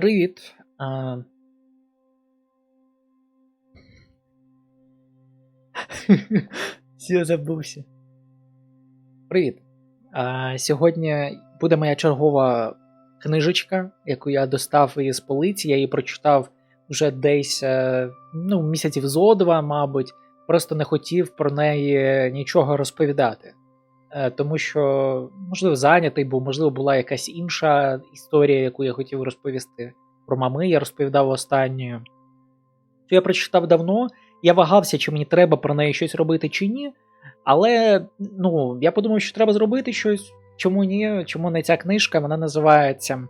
Привіт. А... Все забувся. Привіт. А, сьогодні буде моя чергова книжечка, яку я достав із полиці. Я її прочитав вже десь е, ну, місяців зо два, мабуть. Просто не хотів про неї нічого розповідати. Е, Тому що, можливо, зайнятий, бо, можливо, була якась інша історія, яку я хотів розповісти. Про мами я розповідав останньою. Цю я прочитав давно. Я вагався, чи мені треба про неї щось робити чи ні. Але ну, я подумав, що треба зробити щось. Чому ні? Чому не ця книжка? Вона називається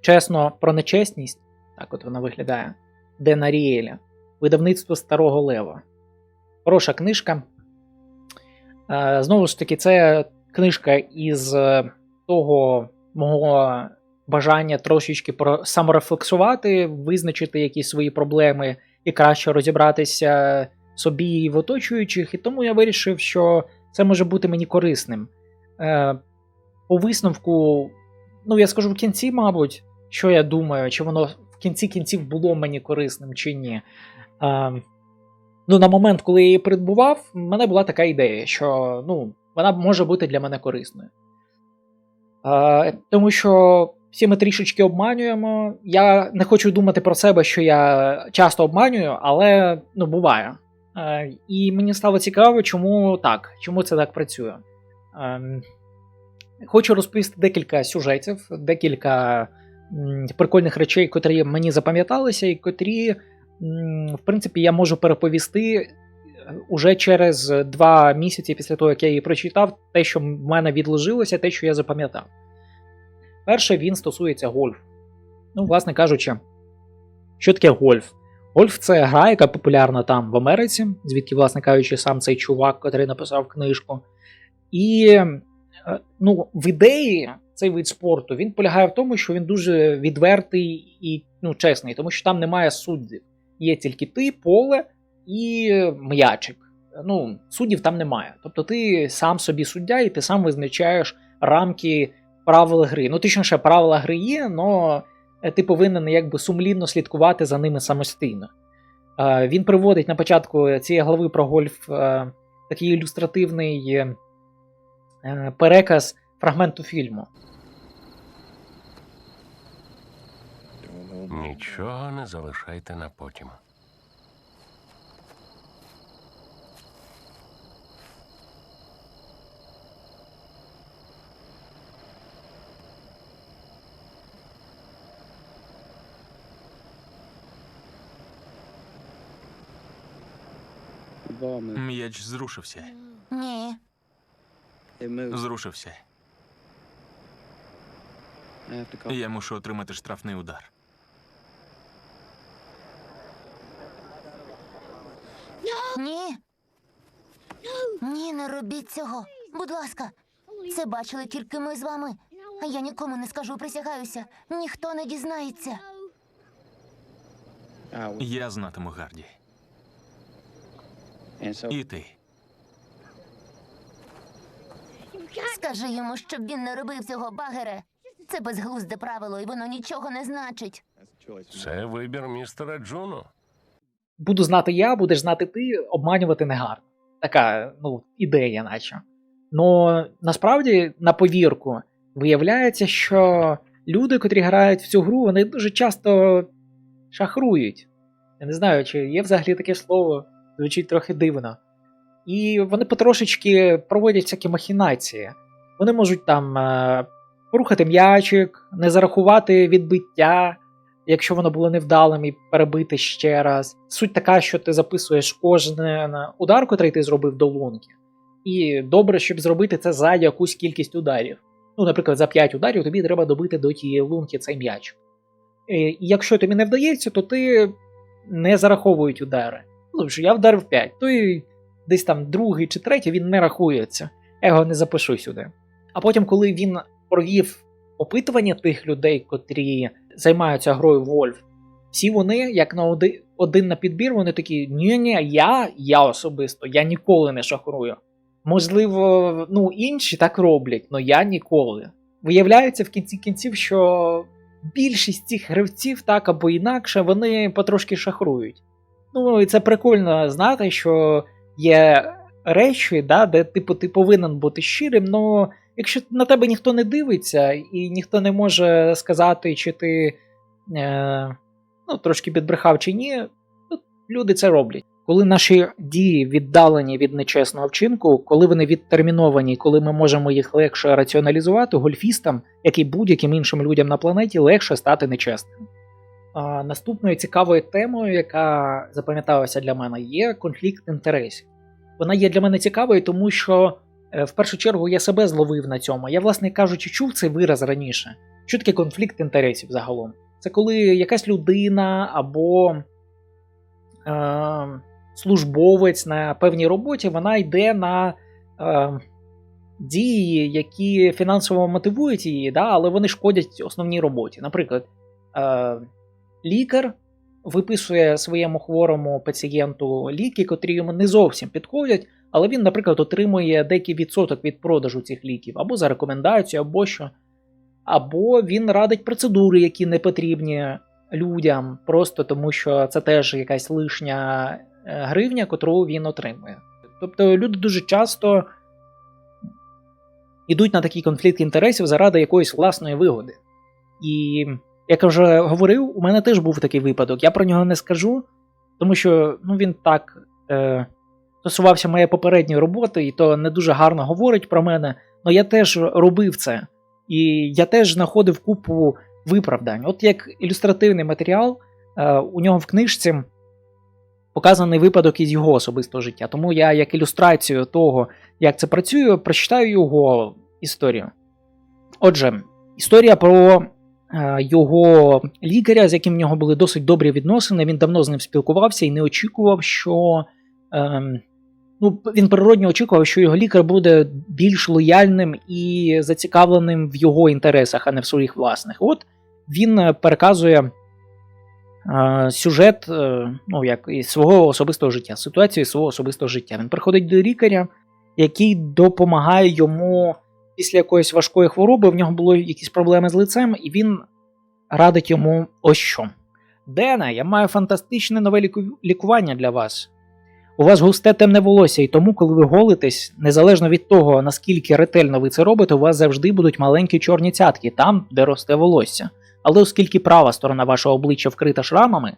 Чесно про нечесність. Так от вона виглядає. Дена Ріеля. Видавництво Старого Лева. Хороша книжка. Е, Знову ж таки, це книжка із е, того мого бажання трошечки саморефлексувати, визначити якісь свої проблеми і краще розібратися собі і в оточуючих. І тому я вирішив, що це може бути мені корисним. Е, По висновку, ну я скажу в кінці, мабуть, що я думаю, чи воно в кінці кінців було мені корисним чи ні. Ну, на момент, коли я її придбував, в мене була така ідея, що ну, вона може бути для мене корисною. Е, тому що всі ми трішечки обманюємо. Я не хочу думати про себе, що я часто обманюю, але ну, буває. Е, і мені стало цікаво, чому так, чому це так працює. Е, хочу розповісти декілька сюжетів, декілька прикольних речей, котрі мені запам'яталися, і котрі, в принципі, я можу переповісти е, уже через два місяці після того, як я її прочитав, те, що в мене відложилося, те, що я запам'ятав. Перше, він стосується гольфу. Ну, власне кажучи, що таке гольф? Гольф це гра, яка популярна там в Америці, звідки, власне кажучи, сам цей чувак, який написав книжку. І е, ну, в ідеї цей вид спорту він полягає в тому, що він дуже відвертий і ну, чесний, тому що там немає суддів. Є тільки ти, поле і м'ячик. Ну, суддів там немає. Тобто ти сам собі суддя, і ти сам визначаєш рамки правил гри. Ну, точніше, правила гри є, але ти повинен якби сумлінно слідкувати за ними самостійно. Е, Він приводить на початку цієї глави про гольф е, такий ілюстративний е, переказ фрагменту фільму. Нічого не залишайте на потім. М'яч зрушився. Ні, Зрушився. Я мушу отримати штрафний удар. Ні. Ні, не робіть цього. Будь ласка, це бачили тільки ми з вами. А я нікому не скажу, присягаюся. Ніхто не дізнається. Я знатиму Гарді. І ти. Скажи йому, щоб він не робив цього багере. Це безглузде правило, і воно нічого не значить. Це вибір містера Джуно. Буду знати я, будеш знати ти, обманювати не гарно. Така ну, ідея, наче. Ну насправді, на повірку, виявляється, що люди, котрі грають в цю гру, вони дуже часто шахрують. Я не знаю, чи є взагалі таке слово, звучить трохи дивно. І вони потрошечки проводять всякі махінації. Вони можуть там е, порухати м'ячик, не зарахувати відбиття, якщо воно було невдалим, і перебити ще раз. Суть така, що ти записуєш кожен удар, котрий ти зробив до лунки. І добре, щоб зробити це за якусь кількість ударів. Ну, наприклад, за 5 ударів тобі треба добити до тієї лунки цей м'яч. Е, І якщо тобі не вдається, то ти не зараховують удари. Ну, що я вдарив 5, то і десь там другий чи третій він не рахується. Я його не запишу сюди. А потім, коли він провів опитування тих людей, котрі займаються грою в гольф, всі вони, як на оди- один на підбір, вони такі: ні ні я, я особисто, я ніколи не шахрую. Можливо, ну інші так роблять, але я ніколи. Виявляється в кінці кінців, що більшість цих гравців, так або інакше, вони потрошки шахрують. Ну, і це прикольно знати, що є речі, да, де типу, ти повинен бути щирим, але якщо на тебе ніхто не дивиться і ніхто не може сказати, чи ти е, ну, трошки підбрехав чи ні, ну, люди це роблять. Коли наші дії віддалені від нечесного вчинку, коли вони відтерміновані, коли ми можемо їх легше раціоналізувати, гольфістам, як і будь-яким іншим людям на планеті, легше стати нечесним. Наступною цікавою темою, яка запам'яталася для мене, є конфлікт інтересів. Вона є для мене цікавою, тому що в першу чергу я себе зловив на цьому. Я, власне кажучи, чув цей вираз раніше. Що таке конфлікт інтересів загалом? Це коли якась людина або е, службовець на певній роботі вона йде на е, дії, які фінансово мотивують її, да, але вони шкодять основній роботі. Наприклад, е, лікар виписує своєму хворому пацієнту ліки, котрі йому не зовсім підходять, але він, наприклад, отримує деякий відсоток від продажу цих ліків, або за рекомендацію, або що. Або він радить процедури, які не потрібні людям, просто тому що це теж якась лишня е, гривня, котру він отримує. Тобто люди дуже часто йдуть на такий конфлікт інтересів заради якоїсь власної вигоди. І як я вже говорив, у мене теж був такий випадок. Я про нього не скажу, тому що ну, він так е, стосувався моєї попередньої роботи, і то не дуже гарно говорить про мене. Але я теж робив це. І я теж знаходив купу виправдань. От як ілюстративний матеріал, е, у нього в книжці показаний випадок із його особистого життя. Тому я, як ілюстрацію того, як це працює, прочитаю його історію. Отже, історія про е, його лікаря, з яким в нього були досить добрі відносини. Він давно з ним спілкувався і не очікував, що. Ну, він природньо очікував, що його лікар буде більш лояльним і зацікавленим в його інтересах, а не в своїх власних. От він е, переказує е, сюжет е, ну, як, із свого особистого життя, ситуацію із свого особистого життя. Він приходить до лікаря, який допомагає йому після якоїсь важкої хвороби, в нього були якісь проблеми з лицем, і він радить йому ось що. Дена, я маю фантастичне нове лікування для вас. У вас густе темне волосся, і тому, коли ви голитесь, незалежно від того, наскільки ретельно ви це робите, у вас завжди будуть маленькі чорні цятки там, де росте волосся. Але оскільки права сторона вашого обличчя вкрита шрамами,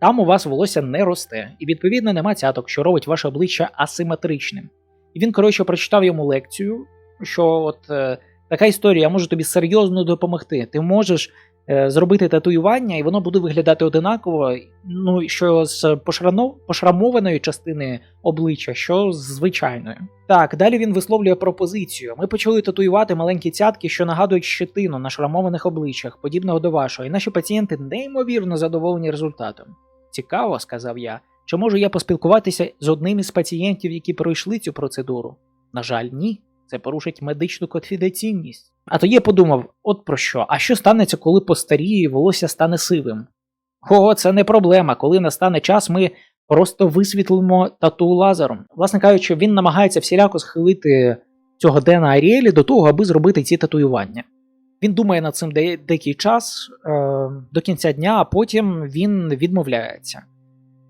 там у вас волосся не росте, і відповідно нема цяток, що робить ваше обличчя асиметричним. І він, коротше, прочитав йому лекцію, що от е, така історія може тобі серйозно допомогти. Ти можеш зробити татуювання, і воно буде виглядати одинаково, ну що з пошрамованої частини обличчя, що з звичайної. Так, далі він висловлює пропозицію. Ми почали татуювати маленькі цятки, що нагадують щетину на шрамованих обличчях, подібного до вашого, і наші пацієнти неймовірно задоволені результатом. Цікаво, сказав я. Чи можу я поспілкуватися з одним із пацієнтів, які пройшли цю процедуру? На жаль, ні. Це порушить медичну конфіденційність. А тоді я подумав: от про що? А що станеться, коли постаріє і волосся стане сивим? О, це не проблема. Коли настане час, ми просто висвітлимо тату лазером. Власне кажучи, він намагається всіляко схилити цього Дена Аріелі до того, аби зробити ці татуювання. Він думає над цим де- деякий час е, до кінця дня, а потім він відмовляється.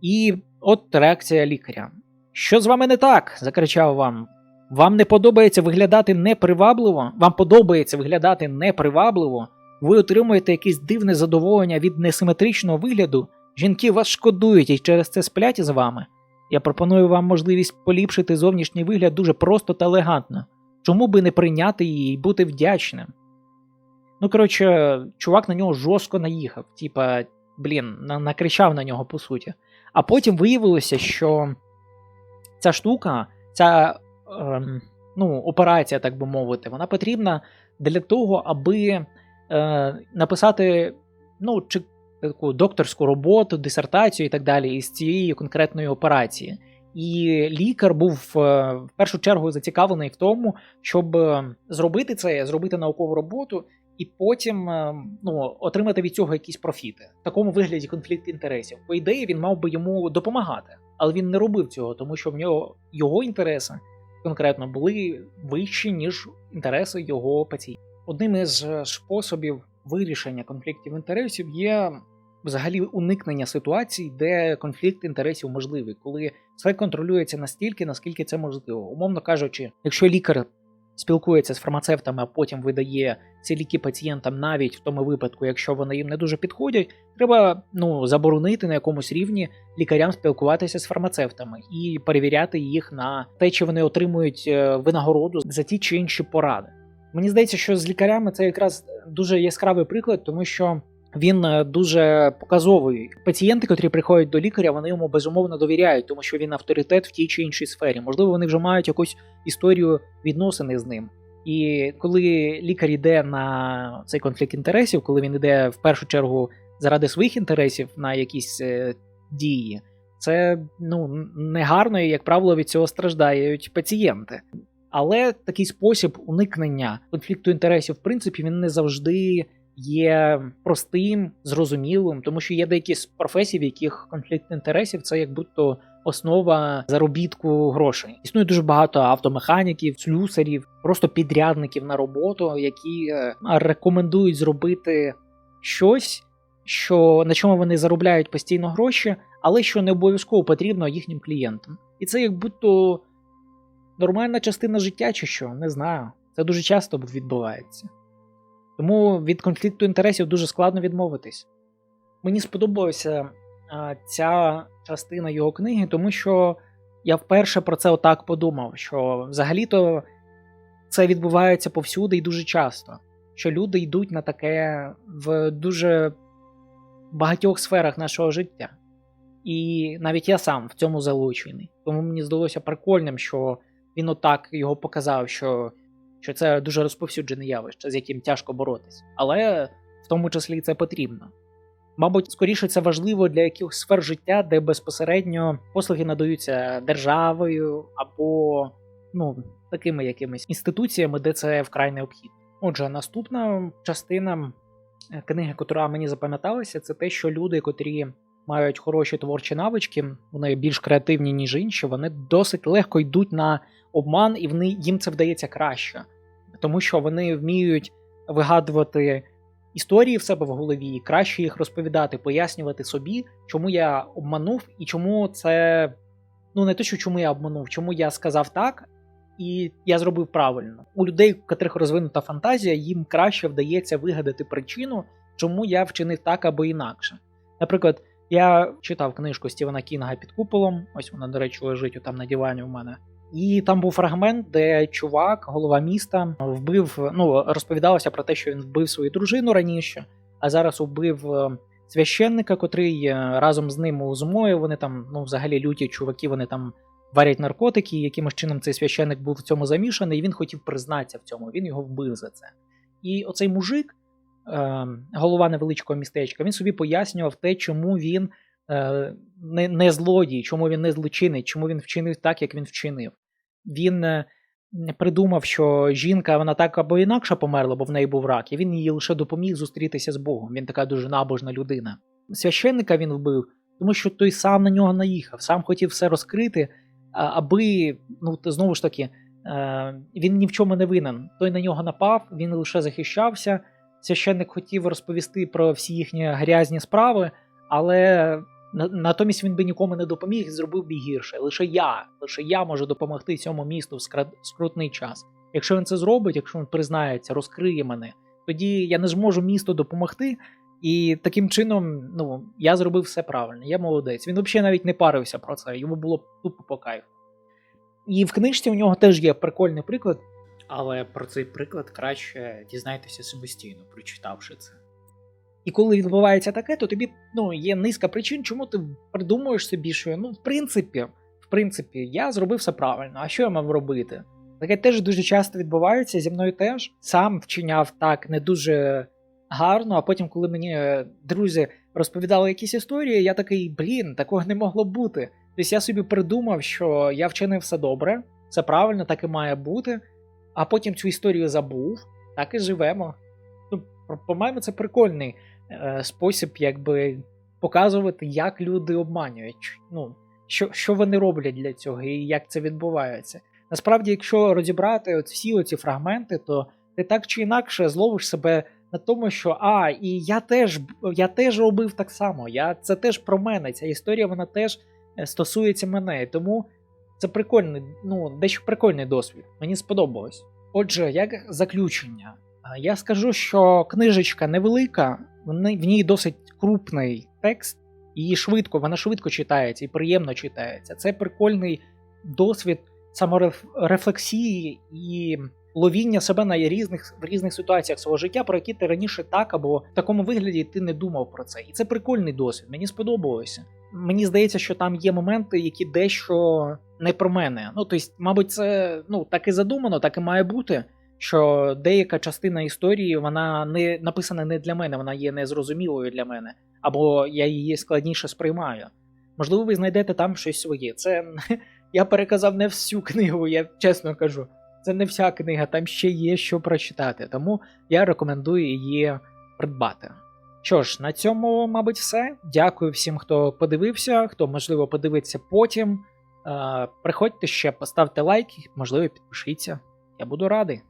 І от реакція лікаря. Що з вами не так? закричав вам. Вам не подобається виглядати непривабливо? Вам подобається виглядати непривабливо? Ви отримуєте якесь дивне задоволення від несиметричного вигляду? Жінки вас шкодують і через це сплять з вами. Я пропоную вам можливість поліпшити зовнішній вигляд дуже просто та елегантно. Чому би не прийняти її і бути вдячним? Ну, коротше, чувак на нього жорстко наїхав, типа, блін, на- накричав на нього по суті. А потім виявилося, що ця штука, ця ну, операція, так би мовити, вона потрібна для того, аби е, написати ну, чи таку докторську роботу, дисертацію і так далі із цієї конкретної операції. І лікар був е, в першу чергу зацікавлений в тому, щоб е, зробити це, зробити наукову роботу, і потім ну, отримати від цього якісь профіти. В такому вигляді конфлікт інтересів. По ідеї, він мав би йому допомагати, але він не робив цього, тому що в нього його інтереси конкретно були вищі, ніж інтереси його пацієнтів. Одним із е, способів вирішення конфліктів інтересів є взагалі уникнення ситуацій, де конфлікт інтересів можливий, коли все контролюється настільки, наскільки це можливо. Умовно кажучи, якщо лікар спілкується з фармацевтами, а потім видає ці ліки пацієнтам навіть в тому випадку, якщо вони їм не дуже підходять, треба ну заборонити на якомусь рівні лікарям спілкуватися з фармацевтами і перевіряти їх на те, чи вони отримують е, винагороду за ті чи інші поради. Мені здається, що з лікарями це якраз дуже яскравий приклад, тому що він е, дуже показовий. Пацієнти, котрі приходять до лікаря, вони йому безумовно довіряють, тому що він авторитет в тій чи іншій сфері. Можливо, вони вже мають якусь історію відносини з ним. І коли лікар йде на цей конфлікт інтересів, коли він йде в першу чергу заради своїх інтересів на якісь е, дії, це ну негарно і, як правило, від цього страждають пацієнти. Але такий спосіб уникнення конфлікту інтересів, в принципі, він не завжди є простим, зрозумілим, тому що є деякі з професій, в яких конфлікт інтересів це як будто основа заробітку грошей. Існує дуже багато автомеханіків, слюсарів, просто підрядників на роботу, які е, рекомендують зробити щось, що на чому вони заробляють постійно гроші, але що не обов'язково потрібно їхнім клієнтам. І це як будто нормальна частина життя, чи що, не знаю. Це дуже часто відбувається. Тому від конфлікту інтересів дуже складно відмовитись. Мені сподобалася ця частина його книги, тому що я вперше про це отак подумав: що взагалі-то це відбувається повсюди і дуже часто, що люди йдуть на таке в дуже багатьох сферах нашого життя. І навіть я сам в цьому залучений. Тому мені здалося прикольним, що він отак його показав, що що це дуже розповсюджене явище, з яким тяжко боротися. Але в тому числі це потрібно. Мабуть, скоріше це важливо для якихось сфер життя, де безпосередньо послуги надаються державою або ну, такими якимись інституціями, де це вкрай необхідно. Отже, наступна частина е, книги, яка мені запам'яталася, це те, що люди, котрі мають хороші творчі навички, вони більш креативні, ніж інші, вони досить легко йдуть на обман, і вони, їм це вдається краще, тому що вони вміють вигадувати історії в себе в голові, і краще їх розповідати, пояснювати собі, чому я обманув і чому це. Ну, не те, що чому я обманув, чому я сказав так, і я зробив правильно. У людей, у котрих розвинута фантазія, їм краще вдається вигадати причину, чому я вчинив так або інакше. Наприклад, я читав книжку Стівена Кінга під куполом, ось вона, до речі, лежить там на дивані у мене. І там був фрагмент, де чувак, голова міста, вбив. Ну розповідалося про те, що він вбив свою дружину раніше, а зараз убив е, священника, котрий е, разом з ним у змої. Вони там, ну, взагалі, люті чуваки, вони там варять наркотики. і Якимось чином цей священник був в цьому замішаний, і він хотів признатися в цьому. Він його вбив за це. І оцей мужик, голова невеличкого містечка, він собі пояснював те, чому він не, не злодій, чому він не злочинець, чому він вчинив так, як він вчинив він е, придумав, що жінка вона так або інакше померла, бо в неї був рак, і він їй лише допоміг зустрітися з Богом. Він така дуже набожна людина. Священника він вбив, тому що той сам на нього наїхав, сам хотів все розкрити, аби ну знову ж таки. Е, він ні в чому не винен. Той на нього напав, він лише захищався. Священник хотів розповісти про всі їхні грязні справи, але Натомість він би нікому не допоміг і зробив би гірше. Лише я, лише я можу допомогти цьому місту в скрутний час. Якщо він це зробить, якщо він признається, розкриє мене, тоді я не зможу місту допомогти. І таким чином, ну, я зробив все правильно, я молодець. Він взагалі навіть не парився про це, йому було тупо по кайфу. І в книжці у нього теж є прикольний приклад, але про цей приклад краще дізнайтеся самостійно, прочитавши це. І коли відбувається таке, то тобі ну, є низка причин, чому ти придумуєш собі, що ну, в принципі, в принципі, я зробив все правильно, а що я мав робити? Таке теж дуже часто відбувається зі мною теж. Сам вчиняв так не дуже гарно, а потім, коли мені е, друзі розповідали якісь історії, я такий, блін, такого не могло бути. Тобто я собі придумав, що я вчинив все добре, все правильно, так і має бути, а потім цю історію забув, так і живемо. Ну, По-моєму, це прикольний Е, спосіб, якби показувати, як люди обманюють. Ну, що що вони роблять для цього і як це відбувається. Насправді, якщо розібрати от всі оці фрагменти, то ти так чи інакше зловиш себе на тому, що а, і я теж, я теж робив так само. Я, це теж про мене. Ця історія вона теж е, стосується мене. Тому це прикольний, ну, дещо прикольний досвід. Мені сподобалось. Отже, як заключення, я скажу, що книжечка невелика, в ній- досить крупний текст, і швидко, вона швидко читається і приємно читається. Це прикольний досвід саморефлексії і ловіння себе на різних в різних ситуаціях свого життя, про які ти раніше так або в такому вигляді ти не думав про це. І це прикольний досвід. Мені сподобалося. Мені здається, що там є моменти, які дещо не про мене. Ну, тобто, мабуть, це ну так і задумано, так і має бути. Що деяка частина історії вона не написана не для мене, вона є незрозумілою для мене, або я її складніше сприймаю. Можливо, ви знайдете там щось своє. Це я переказав не всю книгу, я чесно кажу. Це не вся книга, там ще є що прочитати, тому я рекомендую її придбати. Що ж, на цьому, мабуть, все. Дякую всім, хто подивився, хто, можливо, подивиться потім. Е, приходьте ще, поставте лайк, можливо, підпишіться. Я буду радий.